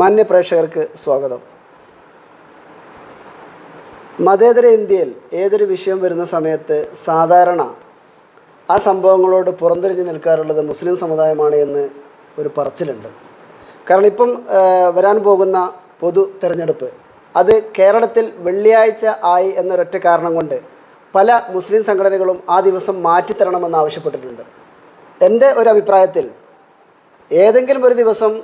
മാന്യ പ്രേക്ഷകർക്ക് സ്വാഗതം. മതേതര ഇന്ത്യയിൽ ഏതൊരു വിഷയം വരുന്ന സമയത്ത് സാധാരണ ആ സംഭവങ്ങളോട് പുറംതിരിഞ്ഞ് നിൽക്കാറുള്ളത് മുസ്ലിം സമുദായമാണ് എന്ന് ഒരു പറച്ചിലുണ്ട്. കാരണം ഇപ്പം വരാൻ പോകുന്ന പൊതു തെരഞ്ഞെടുപ്പ് അത് കേരളത്തിൽ വെള്ളിയാഴ്ച ആയി എന്നൊരൊറ്റ കാരണം കൊണ്ട് പല മുസ്ലിം സംഘടനകളും ആ ദിവസം മാറ്റിത്തരണമെന്ന് ആവശ്യപ്പെട്ടിട്ടുണ്ട്. എന്റെ ഒരു അഭിപ്രായത്തിൽ ഏതെങ്കിലും ഒരു ദിവസം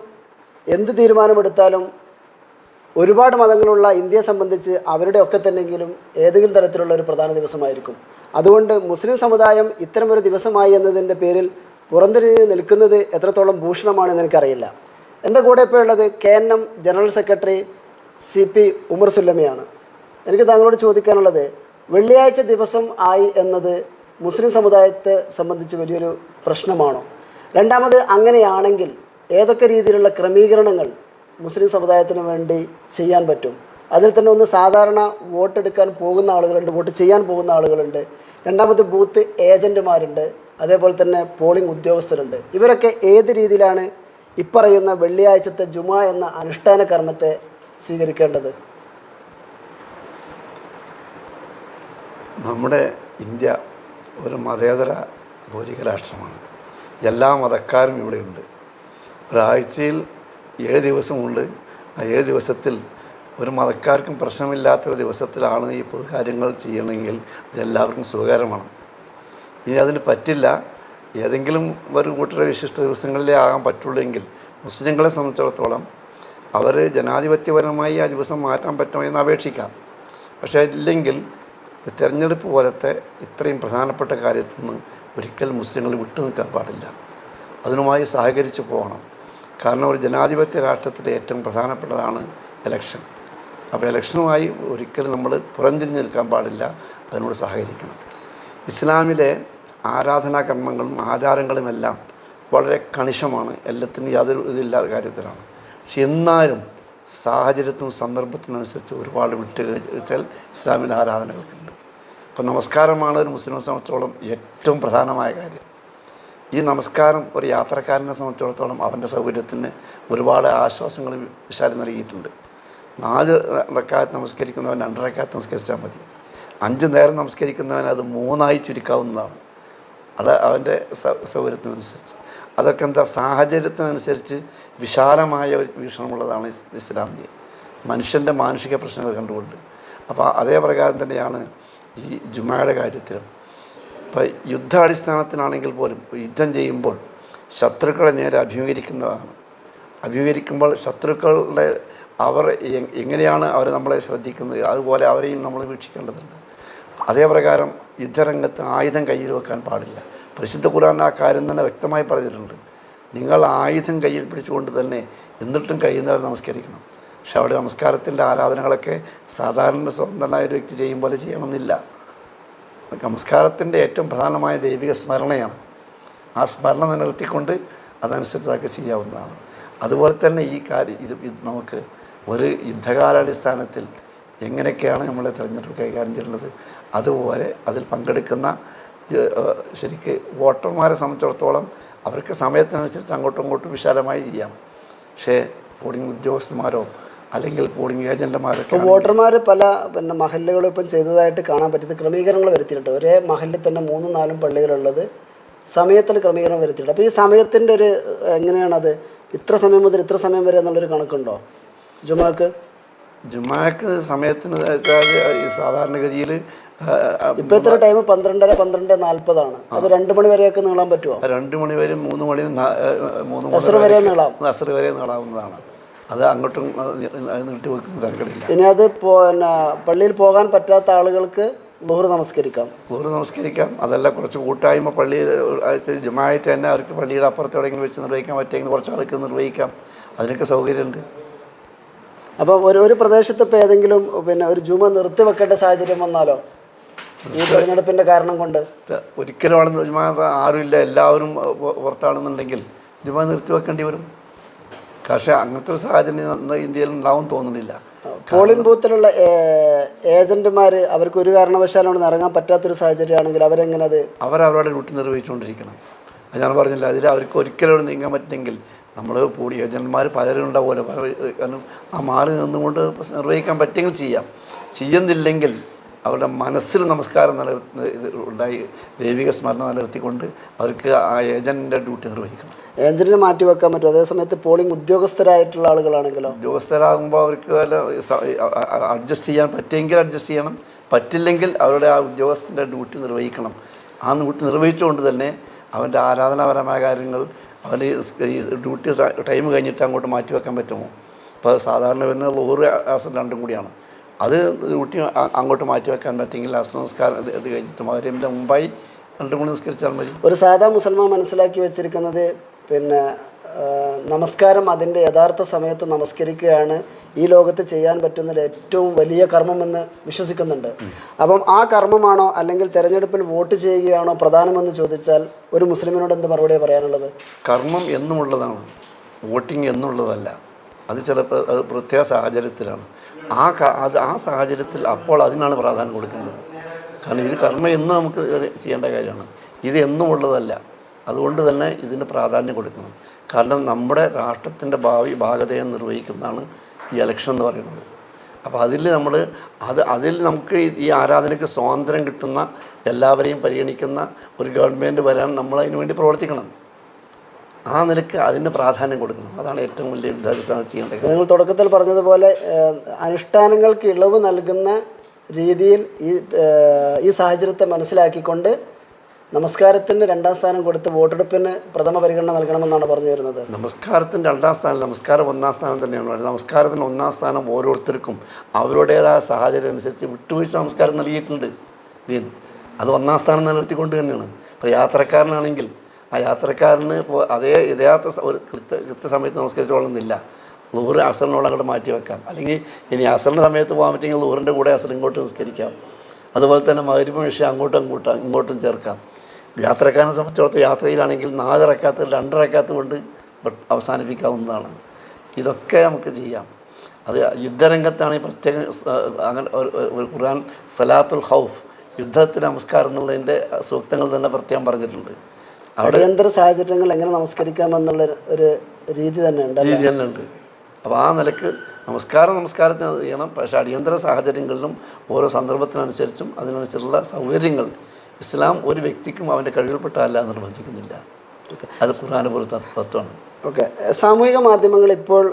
എന്ത് തീരുമാനമെടുത്താലും ഒരുപാട് മതങ്ങളുള്ള ഇന്ത്യയെ സംബന്ധിച്ച് അവരുടെ ഒക്കെ തന്നെങ്കിലും ഏതെങ്കിലും തരത്തിലുള്ള ഒരു പ്രധാന ദിവസമായിരിക്കും. അതുകൊണ്ട് മുസ്ലിം സമുദായം ഇത്തരമൊരു ദിവസമായി എന്നതിന്റെ പേരിൽ പുറന്തിരിഞ്ഞ് നിൽക്കുന്നത് എത്രത്തോളം ഭൂഷണമാണെന്ന് എനിക്കറിയില്ല. എന്റെ കൂടെ ഇപ്പോൾ ഉള്ളത് K N M general secretary C P Umar സുല്ലമയാണ്. എനിക്ക് താങ്കളോട് ചോദിക്കാനുള്ളത് വെള്ളിയാഴ്ച ദിവസം ആയി എന്നത് മുസ്ലിം സമുദായത്തെ സംബന്ധിച്ച് വലിയൊരു പ്രശ്നമാണോ? രണ്ടാമത് അങ്ങനെയാണെങ്കിൽ ഏതൊക്കെ രീതിയിലുള്ള ക്രമീകരണങ്ങൾ മുസ്ലിം സമുദായത്തിന് വേണ്ടി ചെയ്യാൻ പറ്റും? അതിൽ തന്നെ ഒന്ന് സാധാരണ വോട്ടെടുക്കാൻ പോകുന്ന ആളുകളുണ്ട് വോട്ട് ചെയ്യാൻ പോകുന്ന ആളുകളുണ്ട്. രണ്ടാമത് ബൂത്ത് ഏജന്റുമാരുണ്ട് അതേപോലെ തന്നെ പോളിംഗ് ഉദ്യോഗസ്ഥരുണ്ട്. ഇവരൊക്കെ ഏത് രീതിയിലാണ് ഇപ്പറയുന്ന വെള്ളിയാഴ്ചത്തെ ജുമ എന്ന അനുഷ്ഠാന കർമ്മത്തെ സ്വീകരിക്കേണ്ടത്? നമ്മുടെ ഇന്ത്യ ഒരു മതേതര ഭൗതിക രാഷ്ട്രമാണ്. എല്ലാ മതക്കാരും ഇവിടെയുണ്ട്. ഒരാഴ്ചയിൽ ഏഴ് ദിവസമുണ്ട്. ആ ഏഴ് ദിവസത്തിൽ ഒരു മതക്കാർക്കും പ്രശ്നമില്ലാത്ത ഒരു ദിവസത്തിലാണ് ഈ പൊതുകാര്യങ്ങൾ ചെയ്യണമെങ്കിൽ അതെല്ലാവർക്കും സുഖകരമാണ്. ഇനി അതിന് പറ്റില്ല. ഏതെങ്കിലും ഒരു കൂട്ടര വിശിഷ്ട ദിവസങ്ങളിലേ ആകാൻ പറ്റുള്ളൂ എങ്കിൽ മുസ്ലിങ്ങളെ സംബന്ധിച്ചിടത്തോളം അവർ ജനാധിപത്യപരമായി ആ ദിവസം മാറ്റാൻ പറ്റുമോ എന്ന് അപേക്ഷിക്കാം. പക്ഷേ ഇല്ലെങ്കിൽ തിരഞ്ഞെടുപ്പ് പോലത്തെ ഇത്രയും പ്രധാനപ്പെട്ട കാര്യത്തിൽ നിന്ന് ഒരിക്കലും മുസ്ലിങ്ങൾ വിട്ടു നിൽക്കാൻ പാടില്ല. അതിനുമായി സഹകരിച്ച് പോകണം. കാരണം ഒരു ജനാധിപത്യ രാഷ്ട്രത്തിലെ ഏറ്റവും പ്രധാനപ്പെട്ടതാണ് ഇലക്ഷൻ അപ്പോൾ ഇലക്ഷനുമായി ഒരിക്കലും നമ്മൾ പുറംതിരിഞ്ഞ് നിൽക്കാൻ പാടില്ല. അതിനോട് സഹകരിക്കണം. ഇസ്ലാമിലെ ആരാധനാ ആരാധനാകർമ്മങ്ങളും ആചാരങ്ങളുമെല്ലാം വളരെ കണിശമാണ്. എല്ലാത്തിനും യാതൊരു ഇതില്ലാത്ത കാര്യത്തിലാണ്. പക്ഷെ എന്നാലും സാഹചര്യത്തിനും സന്ദർഭത്തിനനുസരിച്ച് ഒരുപാട് ഒരുപാട് വിട്ടുവീഴ്ചകൾ ഇസ്ലാമിന്റെ ആരാധനകൾക്കുണ്ട്. അപ്പോൾ നമസ്കാരമാണ് ഒരു മുസ്ലിം സംബന്ധിച്ചോളം ഏറ്റവും പ്രധാനമായ കാര്യം. ഈ നമസ്കാരം ഒരു യാത്രക്കാരനെ സംബന്ധിച്ചിടത്തോളം അവന്റെ സൗകര്യത്തിന് ഒരുപാട് ആശ്വാസങ്ങൾ വിശാലം നൽകിയിട്ടുണ്ട്. നാല് റക്കാത്ത് നമസ്കരിക്കുന്നവൻ രണ്ട് നമസ്കരിച്ചാൽ മതി. അഞ്ച് നേരം നമസ്കരിക്കുന്നവൻ അത് മൂന്നായി ചുരുക്കാവുന്നതാണ്. അത് അവന്റെ സൗകര്യത്തിനനുസരിച്ച്. അതൊക്കെ എന്താ? സാഹചര്യത്തിനനുസരിച്ച് വിശാലമായ ഒരു വീക്ഷണമുള്ളതാണ് ഇസ് ഇസ്ലാമിക മനുഷ്യന്റെ മാനുഷിക പ്രശ്നങ്ങൾ കണ്ടുകൊണ്ട്. അപ്പോൾ അതേ പ്രകാരം തന്നെയാണ് ഈ ജുമയുടെ കാര്യത്തിലും ഇപ്പോൾ യുദ്ധാടിസ്ഥാനത്തിനാണെങ്കിൽ പോലും യുദ്ധം ചെയ്യുമ്പോൾ ശത്രുക്കളെ നേരെ അഭിമുഖീകരിക്കുന്നതാണ്. അഭിമുഖീകരിക്കുമ്പോൾ ശത്രുക്കളുടെ അവർ എങ്ങനെയാണ് അവർ നമ്മളെ ശ്രദ്ധിക്കുന്നത്? അതുപോലെ അവരെയും നമ്മൾ വീക്ഷിക്കേണ്ടതുണ്ട്. അതേപ്രകാരം യുദ്ധരംഗത്ത് ആയുധം കയ്യിൽ വെക്കാൻ പാടില്ല. പരിശുദ്ധ ഖുർആൻ ആ കാര്യം തന്നെ വ്യക്തമായി പറഞ്ഞിട്ടുണ്ട്. നിങ്ങൾ ആയുധം കയ്യിൽ പിടിച്ചുകൊണ്ട് തന്നെ എന്നിട്ടും കഴിയുന്നവർ നമസ്കരിക്കണം. പക്ഷെ അവിടെ നമസ്കാരത്തിന്റെ ആരാധനകളൊക്കെ സാധാരണ സ്വന്തനായ ഒരു വ്യക്തി ചെയ്യും പോലെ ചെയ്യണമെന്നില്ല. നമസ്കാരത്തിന്റെ ഏറ്റവും പ്രധാനമായ ദൈവിക സ്മരണയാണ്. ആ സ്മരണ നിലനിർത്തിക്കൊണ്ട് അതനുസരിച്ചതൊക്കെ ചെയ്യാവുന്നതാണ്. അതുപോലെ തന്നെ ഈ കാര്യം ഇത് നമുക്ക് ഒരു യുദ്ധകാലാടിസ്ഥാനത്തിൽ എങ്ങനെയൊക്കെയാണ് നമ്മളെ തിരഞ്ഞെടുപ്പ് കൈകാര്യം ചെയ്യുന്നത് അതുപോലെ അതിൽ പങ്കെടുക്കുന്ന ശരിക്ക് വോട്ടർമാരെ സംബന്ധിച്ചിടത്തോളം അവർക്ക് സമയത്തിനനുസരിച്ച് അങ്ങോട്ടും ഇങ്ങോട്ടും വിശാലമായി ചെയ്യാം. പക്ഷേ പോളിംഗ് ഉദ്യോഗസ്ഥന്മാരോ അല്ലെങ്കിൽ പോളിംഗ് ഏജന്റുമാരൊക്കെ വോട്ടർമാർ പല പിന്നെ മഹല്ലുകളും ഇപ്പം ചെയ്തതായിട്ട് കാണാൻ പറ്റുന്ന ക്രമീകരണങ്ങൾ വരുത്തിയിട്ടുണ്ട്. ഒരേ മഹലിൽ തന്നെ മൂന്നും നാലും പള്ളികളുള്ളത് സമയത്തിൽ ക്രമീകരണം വരുത്തിയിട്ടുണ്ട്. അപ്പോൾ ഈ സമയത്തിന്റെ ഒരു എങ്ങനെയാണ് എങ്ങനെയാണത്? ഇത്ര സമയം മുതൽ ഇത്ര സമയം വരെ എന്നുള്ളൊരു കണക്കുണ്ടോ? ജുമാക്ക്? ജുമാക്ക് സമയത്തിന് ഈ സാധാരണഗതിയിൽ ഇപ്പോഴത്തെ ടൈം? പന്ത്രണ്ടര പന്ത്രണ്ട് നാൽപ്പതാണ്. അത് രണ്ട് മണി വരെയൊക്കെ നീളാൻ പറ്റുമോ രണ്ട് മണി വരെ മൂന്ന് മണി മൂന്ന് വരെ നീളാം. വരെ നീളാവുന്നതാണ്. അത് അങ്ങോട്ടും നീട്ടി വെക്കുന്ന തരക്കടില്ല. ഇനി അത് പിന്നെ പള്ളിയിൽ പോകാൻ പറ്റാത്ത ആളുകൾക്ക് ലുഹർ നമസ്കരിക്കാം. ഊറ് നമസ്കരിക്കാം. അതല്ല കുറച്ച് കൂട്ടായ്മ പള്ളിയിൽ ജുമായിട്ട് തന്നെ അവർക്ക് പള്ളിയുടെ അപ്പുറത്ത് എവിടെയെങ്കിലും വെച്ച് നിർവഹിക്കാൻ പറ്റിയെങ്കിൽ കുറച്ച് ആൾക്ക് നിർവഹിക്കാം. അതിനൊക്കെ സൗകര്യമുണ്ട്. അപ്പോൾ ഒരു ഒരു പ്രദേശത്ത് ഇപ്പോൾ ഏതെങ്കിലും പിന്നെ ഒരു ജുമ നിർത്തി വെക്കേണ്ട സാഹചര്യം വന്നാലോ? ഈ തെരഞ്ഞെടുപ്പിന്റെ കാരണം കൊണ്ട്. ഒരിക്കലും അവിടെ ജുമാ ആരുമില്ല. എല്ലാവരും പുറത്താണെന്നുണ്ടെങ്കിൽ ജുമാ നിർത്തി വെക്കേണ്ടി വരും. പക്ഷേ അങ്ങനത്തെ ഒരു സാഹചര്യം ഇന്ത്യയിൽ ഉണ്ടാവും തോന്നുന്നില്ല. പോളിംഗ് ബൂത്തിലുള്ള ഏജന്റുമാർ അവർക്ക് ഒരു കാരണവശാലും അവിടെ ഇറങ്ങാൻ പറ്റാത്തൊരു സാഹചര്യമാണെങ്കിൽ അവരെങ്ങനെ അത് അവരവരുടെ ഡ്യൂട്ടി നിർവഹിച്ചുകൊണ്ടിരിക്കണം. അത് ഞാൻ പറഞ്ഞില്ല അതിൽ അവർക്ക് ഒരിക്കലും നീങ്ങാൻ പറ്റില്ലെങ്കിൽ നമ്മൾ കൂടി ഏജന്റുമാർ പലരും പോലെ പല കാരണം ആ മാറി നിന്നുകൊണ്ട് നിർവഹിക്കാൻ പറ്റുമെങ്കിൽ ചെയ്യാം. ചെയ്യുന്നില്ലെങ്കിൽ അവരുടെ മനസ്സിൽ നമസ്കാരം നിലനിർത്തി ഇത് ഉണ്ടായി ദൈവിക സ്മരണ നിലനിർത്തിക്കൊണ്ട് അവർക്ക് ആ ഏജന്റിന്റെ ഡ്യൂട്ടി നിർവഹിക്കണം. ഏജന്റിനെ മാറ്റി വെക്കാൻ പറ്റും അതേസമയത്ത് പോളിംഗ് ഉദ്യോഗസ്ഥരായിട്ടുള്ള ആളുകളാണെങ്കിലോ? ഉദ്യോഗസ്ഥരാകുമ്പോൾ അവർക്ക് വല്ല അഡ്ജസ്റ്റ് ചെയ്യാൻ പറ്റുമെങ്കിൽ അഡ്ജസ്റ്റ് ചെയ്യണം. പറ്റില്ലെങ്കിൽ അവരുടെ ആ ഉദ്യോഗസ്ഥന്റെ ഡ്യൂട്ടി നിർവഹിക്കണം. ആ ഡ്യൂട്ടി നിർവഹിച്ചുകൊണ്ട് തന്നെ അവന്റെ ആരാധനാപരമായ കാര്യങ്ങൾ അവന് ഈ ഡ്യൂട്ടി ടൈം കഴിഞ്ഞിട്ട് അങ്ങോട്ട് മാറ്റി വെക്കാൻ പറ്റുമോ? ഇപ്പോൾ സാധാരണ വരുന്ന ലോറി ആസം രണ്ടും കൂടിയാണ്. അത് ഡ്യൂട്ടി അങ്ങോട്ട് മാറ്റി വെക്കാൻ പറ്റുമെങ്കിൽ ആസന നമസ്കാരം ഇത് ഇത് കഴിഞ്ഞിട്ട് മകരമിന്റെ മുമ്പായി രണ്ടും കൂടി നിസ്കരിച്ചാൽ മതി. ഒരു സാധാ മുസൽമാൻ മനസ്സിലാക്കി വെച്ചിരിക്കുന്നത് പിന്നെ നമസ്കാരം അതിന്റെ യഥാർത്ഥ സമയത്ത് നമസ്കരിക്കുകയാണ് ഈ ലോകത്ത് ചെയ്യാൻ പറ്റുന്ന ഏറ്റവും വലിയ കർമ്മമെന്ന് വിശ്വസിക്കുന്നുണ്ട്. അപ്പം ആ കർമ്മമാണോ അല്ലെങ്കിൽ തിരഞ്ഞെടുപ്പിൽ വോട്ട് ചെയ്യുകയാണോ പ്രധാനമെന്ന് ചോദിച്ചാൽ ഒരു മുസ്ലിമിനോട് എന്ത് മറുപടി പറയാനുള്ളത്? കർമ്മം എന്നുള്ളതാണ്. വോട്ടിംഗ് എന്നുള്ളതല്ല. അത് ചിലപ്പോൾ അത് പ്രത്യേക സാഹചര്യത്തിലാണ്. ആ അത് ആ സാഹചര്യത്തിൽ അപ്പോൾ അതിനാണ് പ്രാധാന്യം കൊടുക്കുന്നത് കാരണം ഇത് കർമ്മം എന്ന് നമുക്ക് ചെയ്യേണ്ട കാര്യമാണ്. ഇത് എന്നും ഉള്ളതല്ല അതുകൊണ്ട് തന്നെ ഇതിന് പ്രാധാന്യം കൊടുക്കണം. കാരണം നമ്മുടെ രാഷ്ട്രത്തിന്റെ ഭാവി ഭാഗതയെ നിർവഹിക്കുന്നതാണ് ഈ ഇലക്ഷൻ എന്ന് പറയുന്നത്. അപ്പോൾ അതിൽ നമ്മൾ അത് അതിൽ നമുക്ക് ഈ- ആരാധനയ്ക്ക് സ്വാതന്ത്ര്യം കിട്ടുന്ന എല്ലാവരെയും പരിഗണിക്കുന്ന ഒരു ഗവൺമെന്റ് വരാൻ നമ്മൾ അതിനു വേണ്ടി പ്രവർത്തിക്കണം. ആ നിലയ്ക്ക് അതിന് പ്രാധാന്യം കൊടുക്കണം. അതാണ് ഏറ്റവും വലിയ വിദ്യാഭ്യാസം ചെയ്യേണ്ടത്. നിങ്ങൾ തുടക്കത്തിൽ പറഞ്ഞതുപോലെ അനുഷ്ഠാനങ്ങൾക്ക് ഇളവ് നൽകുന്ന രീതിയിൽ ഈ ഈ സാഹചര്യത്തെ മനസ്സിലാക്കിക്കൊണ്ട് നമസ്കാരത്തിന് രണ്ടാം സ്ഥാനം കൊടുത്ത് വോട്ടെടുപ്പിന് പ്രഥമ പരിഗണന നൽകണമെന്നാണ് പറഞ്ഞു വരുന്നത്. നമസ്കാരത്തിന്റെ രണ്ടാം സ്ഥാനം നമസ്കാരം ഒന്നാം സ്ഥാനം തന്നെയാണ് നമസ്കാരത്തിന് ഒന്നാം സ്ഥാനം ഓരോരുത്തർക്കും അവരുടേതായ സാഹചര്യം അനുസരിച്ച് വിട്ടുവീഴ്ച നമസ്കാരം നൽകിയിട്ടുണ്ട്. ദീൻ അത് ഒന്നാം സ്ഥാനം നിലനിർത്തിക്കൊണ്ട് തന്നെയാണ്. ഇപ്പോൾ യാത്രക്കാരനാണെങ്കിൽ ആ യാത്രക്കാരന് ഇപ്പോൾ അതേ യഥാർത്ഥ ഒരു കൃത്യ കൃത്യസമയത്ത് നമസ്കരിച്ചോളുന്നില്ല ലൂറ് അസറിനോട് അങ്ങോട്ട് മാറ്റി വെക്കാം. അല്ലെങ്കിൽ ഇനി അസറിന്റെ സമയത്ത് പോകാൻ പറ്റുമെങ്കിൽ ലൂറിന്റെ കൂടെ അസർ ഇങ്ങോട്ട് അതുപോലെ തന്നെ മകരിമ വിഷയം അങ്ങോട്ടും അങ്ങോട്ടും ഇങ്ങോട്ടും ചേർക്കാം. യാത്രക്കാരനെ സംബന്ധിച്ചിടത്തോളം യാത്രയിലാണെങ്കിൽ നാലിറക്കാത്ത രണ്ടിറക്കാത്ത കൊണ്ട് അവസാനിപ്പിക്കാവുന്നതാണ്. ഇതൊക്കെ നമുക്ക് ചെയ്യാം. അത് യുദ്ധരംഗത്താണെങ്കിൽ പ്രത്യേക അങ്ങനെ ഒരു- ഖുർആൻ സലാത്തുൽ ഹൗഫ് യുദ്ധത്തിന് നമസ്കാരം എന്നുള്ളതിന്റെ സൂക്തങ്ങൾ തന്നെ പ്രത്യേകം പറഞ്ഞിട്ടുണ്ട്. അവിടെ അടിയന്തര സാഹചര്യങ്ങൾ എങ്ങനെ നമസ്കരിക്കാമെന്നുള്ള ഒരു രീതി തന്നെ ഉണ്ട് രീതി തന്നെ ഉണ്ട് അപ്പോൾ ആ നിലയ്ക്ക് നമസ്കാരം നമസ്കാരത്തിന് ചെയ്യണം. പക്ഷേ അടിയന്തര സാഹചര്യങ്ങളിലും ഓരോ സന്ദർഭത്തിനനുസരിച്ചും അതിനനുസരിച്ചുള്ള സൗകര്യങ്ങൾ ഇസ്ലാം ഒരു വ്യക്തിക്കും അവന്റെ കഴിവിൽപ്പെട്ടല്ല നിർബന്ധിക്കുന്നില്ല. അത് ഖുർആാനുപൂർവ തത്വമാണ്. ഓക്കെ. സാമൂഹിക മാധ്യമങ്ങൾ ഇപ്പോൾ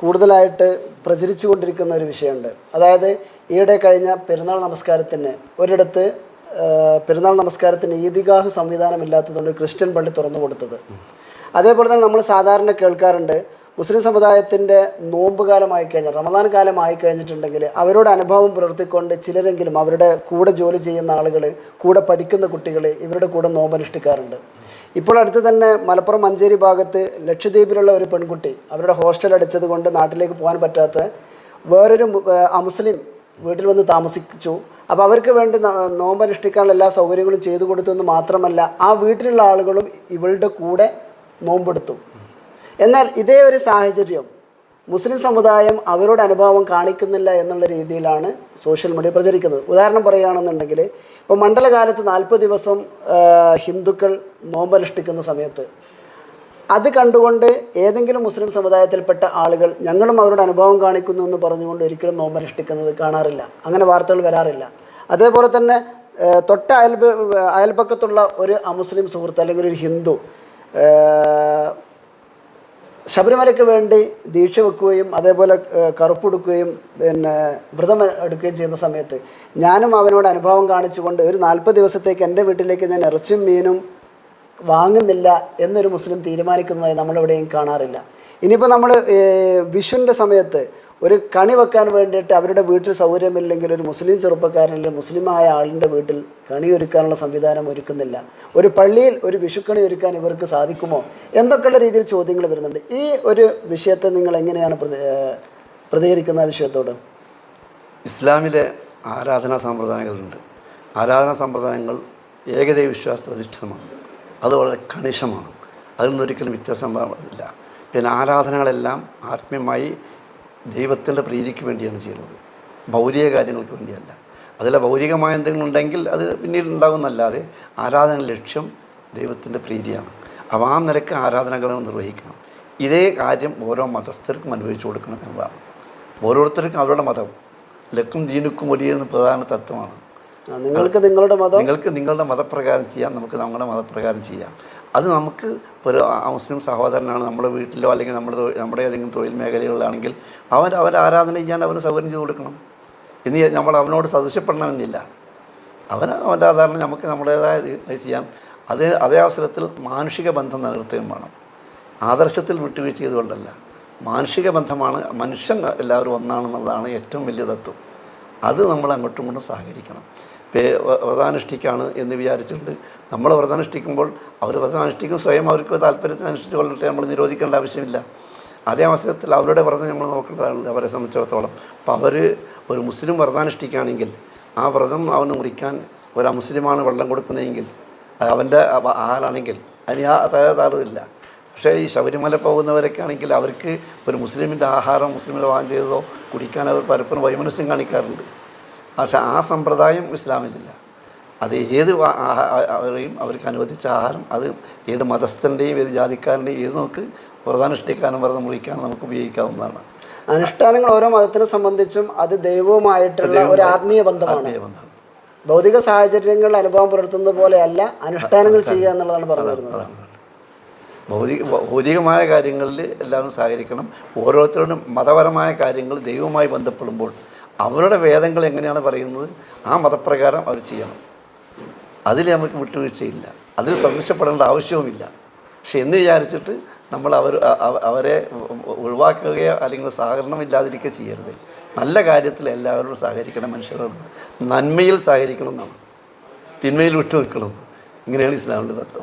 കൂടുതലായിട്ട് പ്രചരിച്ചു കൊണ്ടിരിക്കുന്ന ഒരു വിഷയമുണ്ട്. അതായത് ഈയിടെ കഴിഞ്ഞ പെരുന്നാൾ നമസ്കാരത്തിന് ഒരിടത്ത് പെരുന്നാൾ നമസ്കാരത്തിന് ഈദിഗാഹ് സംവിധാനമില്ലാത്തതുകൊണ്ട് ക്രിസ്ത്യൻ പള്ളി തുറന്നു കൊടുത്തത്. അതേപോലെ തന്നെ നമ്മൾ സാധാരണ കേൾക്കാറുണ്ട് മുസ്ലിം സമുദായത്തിന്റെ നോമ്പ് കാലമായി കഴിഞ്ഞാൽ റമദാൻ കാലമായി കഴിഞ്ഞിട്ടുണ്ടെങ്കിൽ അവരോട് അനുഭവം പുലർത്തിക്കൊണ്ട് ചിലരെങ്കിലും അവരുടെ കൂടെ ജോലി ചെയ്യുന്ന ആളുകൾ കൂടെ പഠിക്കുന്ന കുട്ടികൾ ഇവരുടെ കൂടെ നോമ്പനുഷ്ഠിക്കാറുണ്ട്. ഇപ്പോൾ അടുത്ത് തന്നെ മലപ്പുറം മഞ്ചേരി ഭാഗത്ത് ലക്ഷദ്വീപിലുള്ള ഒരു പെൺകുട്ടി അവരുടെ ഹോസ്റ്റൽ അടിച്ചത് കൊണ്ട് നാട്ടിലേക്ക് പോകാൻ പറ്റാത്ത വേറൊരു അമുസ്ലിം വീട്ടിൽ വന്ന് താമസിച്ചു. അപ്പോൾ അവർക്ക് വേണ്ടി നോമ്പനുഷ്ഠിക്കാനുള്ള എല്ലാ സൗകര്യങ്ങളും ചെയ്തു കൊടുത്തു എന്ന് മാത്രമല്ല ആ വീട്ടിലുള്ള ആളുകളും ഇവളുടെ കൂടെ നോമ്പെടുത്തു. എന്നാൽ ഇതേ ഒരു സാഹചര്യം മുസ്ലിം സമുദായം അവരുടെ അനുഭവം കാണിക്കുന്നില്ല എന്നുള്ള രീതിയിലാണ് സോഷ്യൽ മീഡിയ പ്രചരിക്കുന്നത്. ഉദാഹരണം പറയുകയാണെന്നുണ്ടെങ്കിൽ ഇപ്പോൾ മണ്ഡലകാലത്ത് നാൽപ്പത് ദിവസം ഹിന്ദുക്കൾ നോമ്പനുഷ്ഠിക്കുന്ന സമയത്ത് അത് കണ്ടുകൊണ്ട് ഏതെങ്കിലും മുസ്ലിം സമുദായത്തിൽപ്പെട്ട ആളുകൾ ഞങ്ങളും അവരുടെ അനുഭവം കാണിക്കുന്നു എന്ന് പറഞ്ഞുകൊണ്ട് ഒരിക്കലും നോമ്പനുഷ്ഠിക്കുന്നത് കാണാറില്ല. അങ്ങനെ വാർത്തകൾ വരാറില്ല. അതേപോലെ തന്നെ തൊട്ട അയൽ അയൽപക്കത്തുള്ള ഒരു അമുസ്ലിം സുഹൃത്ത് അല്ലെങ്കിൽ ഒരു ഹിന്ദു ശബരിമലയ്ക്ക് വേണ്ടി ദീക്ഷ വെക്കുകയും അതേപോലെ കറുപ്പ് എടുക്കുകയും പിന്നെ വ്രതം എടുക്കുകയും ചെയ്യുന്ന സമയത്ത് ഞാനും അവനോട് അനുഭവം കാണിച്ചുകൊണ്ട് ഒരു നാൽപ്പത് ദിവസത്തേക്ക് എന്റെ വീട്ടിലേക്ക് ഞാൻ ഇറച്ചും മീനും വാങ്ങുന്നില്ല എന്നൊരു മുസ്ലിം തീരുമാനിക്കുന്നതായി നമ്മളെവിടെയും കാണാറില്ല. ഇനിയിപ്പോൾ നമ്മൾ വിഷുവിന്റെ സമയത്ത് ഒരു കണി വെക്കാൻ വേണ്ടിയിട്ട് അവരുടെ വീട്ടിൽ സൗകര്യമില്ലെങ്കിൽ ഒരു മുസ്ലിം ചെറുപ്പക്കാരനിൽ മുസ്ലിമായ ആളിന്റെ വീട്ടിൽ കണി ഒരുക്കാനുള്ള സംവിധാനം ഒരുക്കുന്നില്ല. ഒരു പള്ളിയിൽ ഒരു വിഷുക്കണി ഒരുക്കാൻ ഇവർക്ക് സാധിക്കുമോ? എന്തൊക്കെയുള്ള രീതിയിൽ ചോദ്യങ്ങൾ വരുന്നുണ്ട്. ഈ ഒരു വിഷയത്തെ നിങ്ങൾ എങ്ങനെയാണ് പ്രതികരിക്കുന്ന വിഷയത്തോട്? ഇസ്ലാമിലെ ആരാധനാ സമ്പ്രദായങ്ങളുണ്ട്. ആരാധനാ സമ്പ്രദായങ്ങൾ ഏകദൈവ അധിഷ്ഠിതമാണ് അത് വളരെ കണിശമാണ്. അതിൽ നിന്നൊരിക്കലും വ്യത്യാസം പിന്നെ ആരാധനകളെല്ലാം ആത്മീയമായി ദൈവത്തിന്റെ പ്രീതിക്ക് വേണ്ടിയാണ് ചെയ്യുന്നത്. ഭൗതിക കാര്യങ്ങൾക്ക് വേണ്ടിയല്ല. അതിലെ ഭൗതികമായ എന്തെങ്കിലും ഉണ്ടെങ്കിൽ അത് പിന്നീട് ഉണ്ടാകുന്നല്ലാതെ ആരാധന ലക്ഷ്യം ദൈവത്തിന്റെ പ്രീതിയാണ്. അപ്പോൾ ആ നിലയ്ക്ക് ആരാധനകൾ നിർവഹിക്കണം. ഇതേ കാര്യം ഓരോ മതസ്ഥർക്കും അനുഭവിച്ചു കൊടുക്കണം എന്നതാണ്. ഓരോരുത്തർക്കും അവരുടെ മതം. ലക്കും ദീനുക്കും ഒരിയെന്ന് പ്രധാന തത്വമാണ്. നിങ്ങൾക്ക് നിങ്ങളുടെ മതം? നിങ്ങൾക്ക് നിങ്ങളുടെ മതപ്രകാരം ചെയ്യാം നമുക്ക് നമ്മുടെ മതപ്രകാരം ചെയ്യാം. അത് നമുക്ക് ഒരു മുസ്ലിം സഹോദരനാണ് നമ്മുടെ വീട്ടിലോ അല്ലെങ്കിൽ നമ്മുടെ നമ്മുടെ ഏതെങ്കിലും തൊഴിൽ മേഖലകളിലാണെങ്കിൽ അവൻ അവർ ആരാധന ചെയ്യാൻ അവന് സൗകര്യം ചെയ്ത് കൊടുക്കണം. ഇനി നമ്മൾ അവനോട് സദൃശ്യപ്പെടണമെന്നില്ല. അവൻ അവന്റെ ആധാരണ നമുക്ക് നമ്മുടേതായ ചെയ്യാൻ അതേ അതേ അവസരത്തിൽ മാനുഷിക ബന്ധം നിലനിർത്തുകയും വേണം. ആദർശത്തിൽ വിട്ടുവീഴ്ച ചെയ്തുകൊണ്ടല്ല. മാനുഷിക ബന്ധമാണ് മനുഷ്യൻ എല്ലാവരും ഒന്നാണെന്നുള്ളതാണ് ഏറ്റവും വലിയ തത്വം. അത് നമ്മൾ അങ്ങോട്ടും ഇങ്ങോട്ടും സഹകരിക്കണം. വ്രതാനുഷ്ഠിക്കാണ് എന്ന് വിചാരിച്ചുകൊണ്ട് നമ്മൾ വ്രതാനുഷ്ഠിക്കുമ്പോൾ അവർ വ്രതാനുഷ്ഠിക്കും സ്വയം അവർക്ക് താല്പര്യത്തിന് അനുഷ്ഠിച്ച് കൊള്ളട്ടെ നമ്മൾ നിരോധിക്കേണ്ട ആവശ്യമില്ല. അതേ അവസരത്തിൽ അവരുടെ വ്രതം നമ്മൾ നോക്കേണ്ടതാണ് അവരെ സംബന്ധിച്ചിടത്തോളം. അപ്പോൾ അവർ ഒരു മുസ്ലിം വ്രതാനുഷ്ഠിക്കുകയാണെങ്കിൽ ആ വ്രതം അവന് മുറിക്കാൻ ഒരു മുസ്ലിമാണ് വെള്ളം കൊടുക്കുന്നതെങ്കിൽ അത് അവന്റെ ആളാണെങ്കിൽ അതിന് ആ തയ്യാറാറില്ല പക്ഷേ ഈ ശബരിമല പോകുന്നവരൊക്കെ ആണെങ്കിൽ അവർക്ക് ഒരു മുസ്ലിമിന്റെ ആഹാരം മുസ്ലിമിൽ വാങ്ങി ചെയ്തതോ കുടിക്കാൻ അവർ പലപ്പോഴും വൈമനസ്യം കാണിക്കാറുണ്ട്. പക്ഷേ ആ സമ്പ്രദായം ഇസ്ലാമിലില്ല. അത് ഏത് അവരെയും അവർക്ക് അനുവദിച്ച ആഹാരം അത് ഏത് മതസ്ഥന്റെയും ഏത് ജാതിക്കാരന്റെയും ഏത് നമുക്ക് വ്രതാനുഷ്ഠിക്കാനും വ്രതം മുറിക്കാനും നമുക്ക് ഉപയോഗിക്കാവുന്നതാണ്. അനുഷ്ഠാനങ്ങൾ ഓരോ മതത്തിനെ സംബന്ധിച്ചും അത് ദൈവവുമായിട്ടുള്ള ഒരു ആത്മീയ ബന്ധമാണ്. ഭൗതിക സാഹചര്യങ്ങളിൽ അനുഭവം പുലർത്തുന്നത് പോലെയല്ല അനുഷ്ഠാനങ്ങൾ ചെയ്യുക എന്നുള്ളതാണ് പറഞ്ഞു വരുന്നത്. ഭൗതിക ഭൗതികമായ കാര്യങ്ങളിൽ എല്ലാവരും സഹകരിക്കണം. ഓരോരുത്തരുടെയും മതപരമായ കാര്യങ്ങൾ ദൈവവുമായി ബന്ധപ്പെടുമ്പോൾ അവരുടെ വേദങ്ങൾ എങ്ങനെയാണ് പറയുന്നത്? ആ മതപ്രകാരം അവർ ചെയ്യണം. അതിൽ നമുക്ക് വിട്ടുവീഴ്ചയില്ല. അതിൽ സംശയപ്പെടേണ്ട ആവശ്യവുമില്ല. പക്ഷെ എന്ന് വിചാരിച്ചിട്ട് നമ്മൾ അവർ അവരെ ഒഴിവാക്കുകയോ അല്ലെങ്കിൽ സഹകരണമില്ലാതിരിക്കുകയോ ചെയ്യരുത്. നല്ല കാര്യത്തിൽ എല്ലാവരോടും സഹകരിക്കണം മനുഷ്യരോട് നന്മയിൽ സഹകരിക്കണം എന്നാണ്. തിന്മയിൽ വിട്ടു നിൽക്കണം ഇങ്ങനെയാണ് ഇസ്ലാമിന്റെ തത്വം.